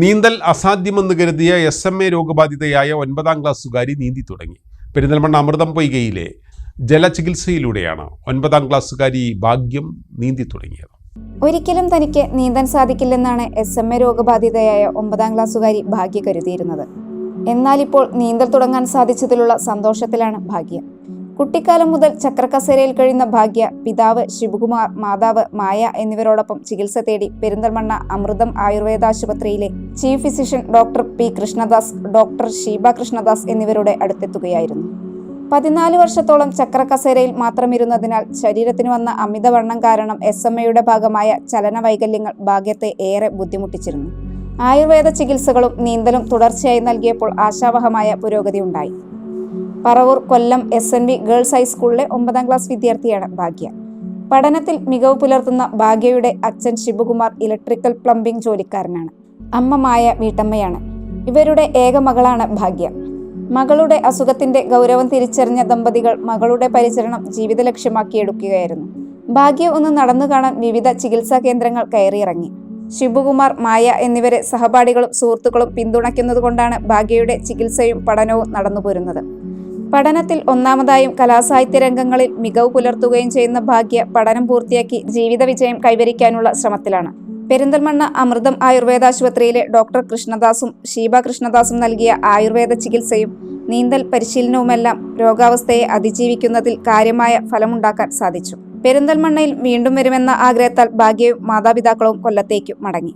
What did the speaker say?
നീന്തൽ അസാധ്യമെന്ന് കരുതിയ S M A രോഗബാധിതയായ ഒൻപതാം ക്ലാസ്സുകാരി നീന്തി തുടങ്ങി. പെരിന്തൽമണ്ണ അമൃതം പൊയ്കയിലെ ജലചികിത്സയിലൂടെയാണ് ഒൻപതാം ക്ലാസ്സുകാരി ഭാഗ്യം നീന്തി തുടങ്ങിയത്. ഒരിക്കലും തനിക്ക് നീന്താൻ സാധിക്കില്ലെന്നാണ് എസ് എം എ രോഗബാധിതയായ ഒമ്പതാം ക്ലാസ്സുകാരി ഭാഗ്യ കരുതിയിരുന്നത് എന്നാൽ ഇപ്പോൾ നീന്തൽ തുടങ്ങാൻ സാധിച്ചതിലുള്ള സന്തോഷത്തിലാണ് ഭാഗ്യ. കുട്ടിക്കാലം മുതൽ ചക്രക്കസേരയിൽ കഴിയുന്ന ഭാഗ്യ പിതാവ് ശിവകുമാർ മാതാവ് മായ എന്നിവരോടൊപ്പം ചികിത്സ തേടി പെരിന്തൽമണ്ണ അമൃതം ആയുർവേദ ആശുപത്രിയിലെ chief physician doctor P Krishnadas doctor Sheeba Krishnadas എന്നിവരുടെ അടുത്തെത്തുകയായിരുന്നു. പതിനാല് വർഷത്തോളം ചക്രക്കസേരയിൽ മാത്രം ഇരുന്നതിനാൽ ശരീരത്തിന് വന്ന അമിതവണ്ണം കാരണം എസ് എം എയുടെ ഭാഗമായ ചലനവൈകല്യങ്ങൾ ഭാഗ്യത്തെ ഏറെ ബുദ്ധിമുട്ടിച്ചിരുന്നു. ആയുർവേദ ചികിത്സകളും നീന്തലും തുടർച്ചയായി നൽകിയപ്പോൾ ആശാവഹമായ പുരോഗതി ഉണ്ടായി Paravur Kollam S N V girls ഹൈസ്കൂളിലെ ഒമ്പതാം ക്ലാസ് വിദ്യാർത്ഥിയാണ് ഭാഗ്യ. പഠനത്തിൽ മികവ് പുലർത്തുന്ന ഭാഗ്യയുടെ അച്ഛൻ ശിവകുമാർ ഇലക്ട്രിക്കൽ പ്ലംബിംഗ് ജോലിക്കാരനാണ്. അമ്മ മായ വീട്ടമ്മയാണ്. ഇവരുടെ ഏക മകളാണ് ഭാഗ്യ. മകളുടെ അസുഖത്തിന്റെ ഗൗരവം തിരിച്ചറിഞ്ഞ ദമ്പതികൾ മകളുടെ പരിചരണം ജീവിത ലക്ഷ്യമാക്കിയെടുക്കുകയായിരുന്നു ഭാഗ്യ ഒന്ന് നടന്നു കാണാൻ വിവിധ ചികിത്സാ കേന്ദ്രങ്ങൾ കയറിയിറങ്ങി. ശിവകുമാർ മായ എന്നിവരെ സഹപാഠികളും സുഹൃത്തുക്കളും പിന്തുണയ്ക്കുന്നതുകൊണ്ടാണ് ഭാഗ്യയുടെ ചികിത്സയും പഠനവും നടന്നുപോരുന്നത്. പഠനത്തിൽ ഒന്നാമതായും കലാസാഹിത്യ രംഗങ്ങളിൽ മികവ് പുലർത്തുകയും ചെയ്യുന്ന ഭാഗ്യ പഠനം പൂർത്തിയാക്കി ജീവിത വിജയം കൈവരിക്കാനുള്ള ശ്രമത്തിലാണ്. പെരിന്തൽമണ്ണ അമൃതം ആയുർവേദാശുപത്രിയിലെ ഡോക്ടർ കൃഷ്ണദാസും ഷീബ കൃഷ്ണദാസും നൽകിയ ആയുർവേദ ചികിത്സയും നീന്തൽ പരിശീലനവുമെല്ലാം രോഗാവസ്ഥയെ അതിജീവിക്കുന്നതിൽ കാര്യമായ ഫലമുണ്ടാക്കാൻ സാധിച്ചു. പെരിന്തൽമണ്ണയിൽ വീണ്ടും വരുമെന്ന ആഗ്രഹത്താൽ ഭാഗ്യവും മാതാപിതാക്കളും കൊല്ലത്തേക്കും മടങ്ങി.